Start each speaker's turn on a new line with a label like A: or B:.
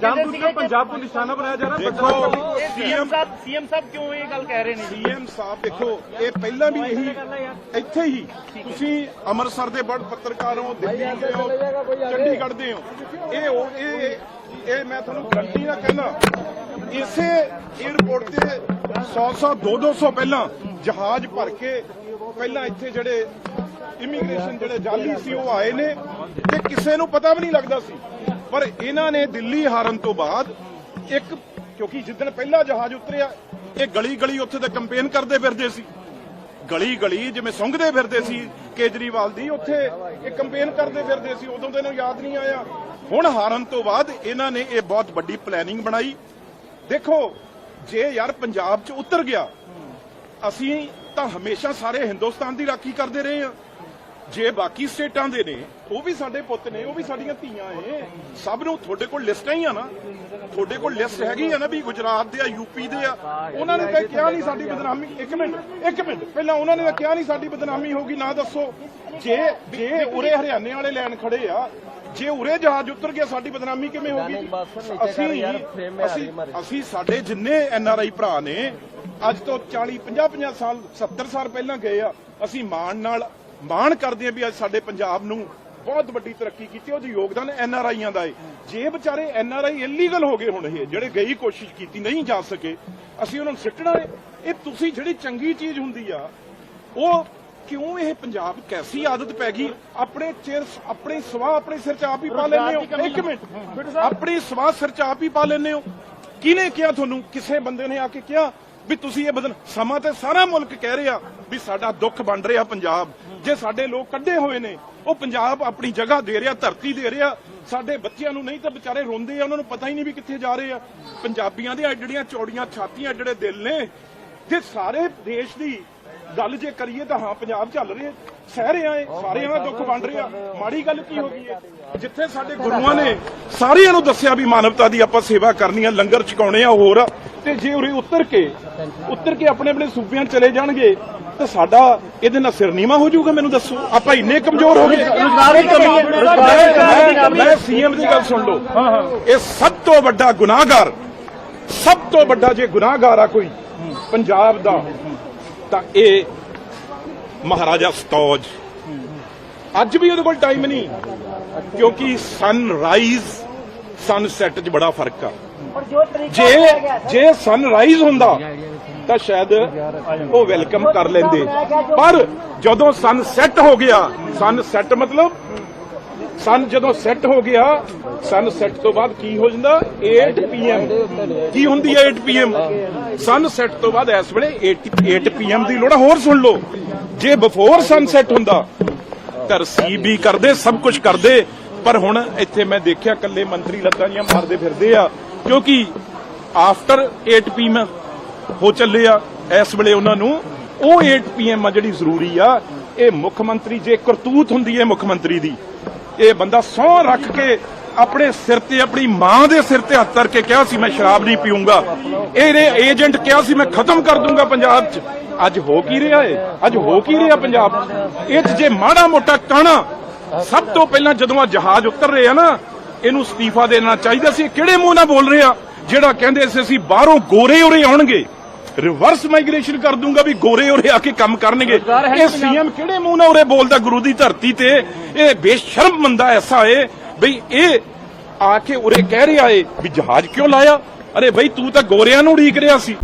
A: ਜਾਮਦੂਤ ਪੰਜਾਬ ਨੂੰ ਨਿਸ਼ਾਨਾ ਬਣਾਇਆ ਜਾ ਰਿਹਾ
B: ਦੇਖੋ
C: ਸੀਐਮ ਸਾਹਿਬ ਸੀਐਮ ਸਾਹਿਬ ਕਿਉਂ ਇਹ ਗੱਲ ਕਹਿ ਰਹੇ ਨੇ
B: ਸੀਐਮ ਸਾਹਿਬ ਦੇਖੋ ਇਹ ਪਹਿਲਾਂ ਵੀ ਇਹੀ ਇੱਥੇ ਹੀ। ਤੁਸੀਂ ਅੰਮ੍ਰਿਤਸਰ ਦੇ ਬੜ ਪੱਤਰਕਾਰ ਹੋ ਦਿੱਲੀ ਦੇ ਹੋ ਚੰਡੀਗੜ੍ਹ ਦੇ ਹੋ। ਇਹ ਇਹ ਇਹ ਮੈਂ ਤੁਹਾਨੂੰ ਗਰੰਟੀ ਨਾਲ ਕਹਿੰਦਾ ਇਸੇ 에어ਪੋਰਟ ਤੇ 100 100 200 200 ਪਹਿਲਾਂ ਜਹਾਜ਼ ਭਰ ਕੇ ਪਹਿਲਾਂ ਇੱਥੇ ਜਿਹੜੇ ਇਮੀਗ੍ਰੇਸ਼ਨ ਜਿਹੜੇ ਜਾਲੀ ਸੀ ਉਹ ਆਏ ਨੇ ਤੇ ਕਿਸੇ ਨੂੰ ਪਤਾ ਵੀ ਨਹੀਂ ਲੱਗਦਾ ਸੀ। ਪਰ ਇਹਨਾਂ ਨੇ ਦਿੱਲੀ ਹਾਰਨ ਤੋਂ ਬਾਅਦ ਇੱਕ, ਕਿਉਂਕਿ ਜਿੱਦਣ ਪਹਿਲਾ ਜਹਾਜ਼ ਉਤਰਿਆ, ਇਹ ਗਲੀ ਗਲੀ ਉੱਥੇ ਤੇ ਕੰਪੇਨ ਕਰਦੇ ਫਿਰਦੇ ਸੀ। ਗਲੀ ਗਲੀ ਜਿਵੇਂ ਸੁੰਘਦੇ ਫਿਰਦੇ ਸੀ ਕੇਜਰੀਵਾਲ ਦੀ, ਉੱਥੇ ਇਹ ਕੰਪੇਨ ਕਰਦੇ ਫਿਰਦੇ ਸੀ, ਉਦੋਂ ਤੇ ਇਹਨੂੰ ਯਾਦ ਨਹੀਂ ਆਇਆ। ਹੁਣ ਹਾਰਨ ਤੋਂ ਬਾਅਦ ਇਹਨਾਂ ਨੇ ਇਹ ਬਹੁਤ ਵੱਡੀ ਪਲੈਨਿੰਗ ਬਣਾਈ। ਦੇਖੋ, ਜੇ ਯਾਰ ਪੰਜਾਬ 'ਚ ਉਤਰ ਗਿਆ, ਅਸੀਂ ਤਾਂ ਹਮੇਸ਼ਾ ਸਾਰੇ ਹਿੰਦੁਸਤਾਨ ਦੀ ਰਾਖੀ ਕਰਦੇ ਰਹੇ ਹਾਂ। ਜੇ ਬਾਕੀ ਸਟੇਟਾਂ ਦੇ ਨੇ ਉਹ ਵੀ ਸਾਡੇ ਪੁੱਤ ਨੇ ਉਹ ਵੀ ਸਾਡੀਆਂ ਧੀਆਂ ਏ ਸਭ ਨੂੰ ਤੁਹਾਡੇ ਕੋਲ ਲਿਸਟਾਂ ਹੀ ਆ ਨਾ। ਤੁਹਾਡੇ ਕੋਲ ਲਿਸਟ ਹੈਗੀ ਆ ਨਾ ਵੀ ਗੁਜਰਾਤ ਦੇ ਆ ਯੂਪੀ ਦੇ ਆ। ਉਹਨਾਂ ਨੇ ਤਾਂ ਕਿਹਾ ਨਹੀਂ ਸਾਡੀ ਬਦਨਾਮੀ। ਇੱਕ ਮਿੰਟ ਇੱਕ ਮਿੰਟ। ਪਹਿਲਾਂ ਉਹਨਾਂ ਨੇ ਤਾਂ ਕਿਹਾ ਨਹੀਂ ਸਾਡੀ ਬਦਨਾਮੀ ਹੋਗੀ ਨਾ ਦੱਸੋ। ਜੇ ਜੇ ਉਰੇ ਹਰਿਆਣੇ ਵਾਲੇ ਲੈਣ ਖੜੇ ਆ ਜੇ ਉਰੇ ਜਹਾਜ਼ ਉਤਰ ਗਿਆ ਸਾਡੀ ਬਦਨਾਮੀ ਕਿਵੇਂ ਹੋਗੀ ਅਸੀਂ ਅਸੀਂ ਅਸੀਂ ਸਾਡੇ ਜਿੰਨੇ ਐਨ ਆਰ ਆਈ ਭਰਾ ਨੇ ਅੱਜ ਤੋਂ 40 50 50 ਸਾਲ 70 ਸਾਲ ਪਹਿਲਾਂ ਗਏ ਆ। ਅਸੀਂ ਮਾਣ ਨਾਲ ਮਾਣ ਕਰਦੇ ਆ ਵੀ ਅੱਜ ਸਾਡੇ ਪੰਜਾਬ ਨੂੰ ਬਹੁਤ ਵੱਡੀ ਤਰੱਕੀ ਕੀਤੀ ਉਹਦਾ ਯੋਗਦਾਨ ਐਨ ਆਰ ਆਈਆਂ ਦਾ ਏ। ਜੇ ਵਿਚਾਰੇ ਐਨ ਆਰ ਆਈ ਇਲੀਗਲ ਹੋ ਗਏ ਹੁਣ ਇਹ ਜਿਹੜੇ ਗਈ ਕੋਸ਼ਿਸ਼ ਕੀਤੀ ਨਹੀਂ ਜਾ ਸਕੇ ਅਸੀਂ ਉਹਨਾਂ ਨੂੰ ਸਿੱਟਣਾ ਏ। ਇਹ ਤੁਸੀਂ ਜਿਹੜੀ ਚੰਗੀ ਚੀਜ਼ ਹੁੰਦੀ ਆ ਉਹ ਕਿਉਂ ਇਹ ਪੰਜਾਬ ਕੈਸੀ ਆਦਤ ਪੈ ਗਈ? ਆਪਣੇ ਚਿਰ ਆਪਣੀ ਸਵਾਹ ਆਪਣੇ ਸਿਰ ਚ ਆਪ ਹੀ ਪਾ ਲੈਂਦੇ ਹੋ। ਇੱਕ ਮਿੰਟ। ਆਪਣੀ ਸਵਾਹ ਸਿਰ ਚ ਆਪ ਹੀ ਪਾ ਲੈਂਦੇ ਹੋ। ਕਿਹਨੇ ਕਿਹਾ ਤੁਹਾਨੂੰ? ਕਿਸੇ ਬੰਦੇ ਨੇ ਆ ਕੇ ਕਿਹਾ ਵੀ ਤੁਸੀਂ ਇਹ ਬਦਲ ਸਮਾਂ ਤੇ ਸਾਰਾ ਮੁਲਕ ਕਹਿ ਰਿਹਾ ਵੀ ਸਾਡਾ ਦੁੱਖ ਬਣ ਰਿਹਾ ਪੰਜਾਬ। ਜੇ ਸਾਡੇ ਲੋਕ ਕੱਢੇ ਹੋਏ ਨੇ, ਉਹ ਪੰਜਾਬ ਆਪਣੀ ਜਗ੍ਹਾ ਦੇ ਰਿਹਾ, ਧਰਤੀ ਦੇ ਰਿਹਾ, ਸਾਡੇ ਬੱਚਿਆਂ ਨੂੰ ਨਹੀਂ ਤਾਂ ਵਿਚਾਰੇ ਰੋਂਦੇ ਆ, ਉਹਨਾਂ ਨੂੰ ਪਤਾ ਹੀ ਨਹੀਂ ਵੀ ਕਿੱਥੇ ਜਾ ਰਹੇ ਆ। ਪੰਜਾਬੀਆਂ ਦੀਆਂ ਜਿਹੜੀਆਂ ਚੌੜੀਆਂ ਛਾਤੀਆਂ ਜਿਹੜੇ ਦਿਲ ਨੇ, ਜੇ ਸਾਰੇ ਦੇਸ਼ ਦੀ ਗੱਲ ਜੇ ਕਰੀਏ ਤਾਂ ਹਾਂ, ਪੰਜਾਬ ਚੱਲ ਰਿਹਾ ਸਹਿ ਰਿਹਾ ਏ ਸਾਰਿਆਂ ਦਾ ਦੁੱਖ ਵੰਡ ਰਿਹਾ ਮਾੜੀ ਗੱਲ ਕੀ ਹੋ ਗਈ ਹੈ ਜਿੱਥੇ ਸਾਡੇ ਗੁਰੂਆਂ ਨੇ ਸਾਰਿਆਂ ਨੂੰ ਦੱਸਿਆ ਵੀ ਮਾਨਵਤਾ ਦੀ ਆਪਾਂ ਸੇਵਾ ਕਰਨੀ ਆ, ਲੰਗਰ ਛਕਾਉਣੇ ਆ ਹੋਰ, ਤੇ ਜੇ ਉਰੇ ਉਤਰ ਕੇ ਉਤਰ ਕੇ ਆਪਣੇ ਆਪਣੇ ਸੂਬਿਆਂ ਚਲੇ ਜਾਣਗੇ ਤਾਂ ਸਾਡਾ ਇਹਦੇ ਨਾਲ ਸਿਰ ਨੀਵਾ ਹੋ ਜਾਊਗਾ ਮੈਨੂੰ ਦੱਸੋ। ਆਪਾਂ ਇੰਨੇ ਕਮਜ਼ੋਰ ਹੋ ਗਏ। ਮੈਂ ਸੀਐਮ ਦੀ ਗੱਲ ਸੁਣ ਲਓ। ਇਹ ਸਭ ਤੋਂ ਵੱਡਾ ਗੁਨਾਹਗਾਰ ਸਭ ਤੋਂ ਵੱਡਾ ਜੇ ਗੁਨਾਹਗਾਰ ਆ ਕੋਈ ਪੰਜਾਬ ਦਾ ਤਾਂ ਇਹ ਮਹਾਰਾਜਾ ਸਤੌਜ। ਅੱਜ ਵੀ ਉਹਦੇ ਕੋਲ ਟਾਈਮ ਨਹੀਂ ਕਿਉਂਕਿ ਸਨਰਾਈਜ਼ ਸਨਸੈਟ 'ਚ ਬੜਾ ਫ਼ਰਕ ਆ। ਜੇ ਜੇ ਸਨਰਾਈਜ਼ ਹੁੰਦਾ ਤਾਂ ਸ਼ਾਇਦ ਉਹ ਵੈਲਕਮ ਕਰ ਲੈਂਦੇ। ਪਰ ਜਦੋਂ ਸਨ ਸਨਸੈਟ ਹੋ ਗਿਆ ਸਨ ਸਨਸੈਟ ਮਤਲਬ ਸਨ ਜਦੋਂ ਸੈੱਟ ਹੋ ਗਿਆ ਸਨ ਸੈੱਟ ਤੋਂ ਬਾਅਦ ਕੀ ਹੋ ਜਾਂਦਾ? 8 ਪੀਐਮ ਕੀ ਹੁੰਦੀ ਹੈ 8 ਪੀਐਮ ਸਨ ਸੈੱਟ ਤੋਂ ਬਾਅਦ ਇਸ ਵੇਲੇ 8 ਪੀਐਮ ਦੀ ਲੋੜ ਹੋਰ ਸੁਣ ਲਓ, ਜੇ ਬਿਫੋਰ ਸਨ ਸੈੱਟ ਹੁੰਦਾ ਤਾਂ ਰਸੀਬ ਵੀ ਕਰਦੇ, ਸਭ ਕੁਝ ਕਰਦੇ, ਪਰ ਹੁਣ ਇੱਥੇ ਮੈਂ ਦੇਖਿਆ ਕੱਲੇ ਮੰਤਰੀ ਲੱਤਾਂ ਜੀਆਂ ਮਾਰਦੇ ਫਿਰਦੇ ਆ, ਕਿਉਂਕਿ ਆਫਟਰ 8 ਪੀਐਮ ਹੋ ਚੱਲੇ ਆ ਇਸ ਵੇਲੇ ਉਹਨਾਂ ਨੂੰ। ਉਹ 8 ਪੀਐਮ ਆ ਜਿਹੜੀ ਜ਼ਰੂਰੀ ਆ, ਇਹ ਮੁੱਖ ਮੰਤਰੀ, ਜੇ ਕਰਤੂਤ ਹੁੰਦੀ ਹੈ ਮੁੱਖ ਮੰਤਰੀ ਦੀ, ਇਹ ਬੰਦਾ ਸਹੁੰ ਰੱਖ ਕੇ ਆਪਣੇ ਸਿਰ ਤੇ, ਆਪਣੀ ਮਾਂ ਦੇ ਸਿਰ ਤੇ ਹੱਥ ਧਰ ਕੇ ਕਿਹਾ ਸੀ, ਮੈਂ ਸ਼ਰਾਬ ਨਹੀਂ ਪੀਊਂਗਾ। ਇਹਨੇ ਏਜੰਟ ਕਿਹਾ ਸੀ, ਮੈਂ ਖਤਮ ਕਰ ਦੂੰਗਾ ਪੰਜਾਬ 'ਚ। ਅੱਜ ਹੋ ਕੀ ਰਿਹਾ ਏ? ਅੱਜ ਹੋ ਕੀ ਰਿਹਾ ਪੰਜਾਬ 'ਚ? ਇਹ 'ਚ ਜੇ ਮਾੜਾ ਮੋਟਾ ਕਾਣਾ, ਸਭ ਤੋਂ ਪਹਿਲਾਂ ਜਦੋਂ ਆ ਜਹਾਜ਼ ਉਤਰ ਰਹੇ ਆ ਨਾ, ਇਹਨੂੰ ਅਸਤੀਫਾ ਦੇਣਾ ਚਾਹੀਦਾ ਸੀ। ਇਹ ਕਿਹੜੇ ਮੂੰਹ ਨਾਲ ਬੋਲ ਰਹੇ? ਆ ਜਿਹੜਾ ਕਹਿੰਦੇ ਸੀ, ਅਸੀਂ ਬਾਹਰੋਂ ਗੋਰੇ ਉਰੇ ਆਉਣਗੇ। ਰਿਵਰਸ ਮਾਈਗ੍ਰੇਸ਼ਨ ਕਰ ਦੂੰਗਾ ਵੀ ਗੋਰੇ ਉਰੇ ਆ ਕੇ ਕੰਮ ਕਰਨਗੇ। ਇਹ ਸੀਐਮ ਕਿਹੜੇ ਮੂੰਹ ਨਾਲ ਉਰੇ ਬੋਲਦਾ ਗੁਰੂ ਦੀ ਧਰਤੀ ਤੇ? ਇਹ ਬੇਸ਼ਰਮ ਬੰਦਾ ਐਸਾ ਏ ਬਈ ਇਹ ਆ ਕੇ ਉਰੇ ਕਹਿ ਰਿਹਾ ਏ ਵੀ ਜਹਾਜ਼ ਕਿਉਂ ਲਾਇਆ? ਅਰੇ ਬਈ ਤੂੰ ਤਾਂ ਗੋਰਿਆਂ ਨੂੰ ਉਡੀਕ ਰਿਹਾ ਸੀ।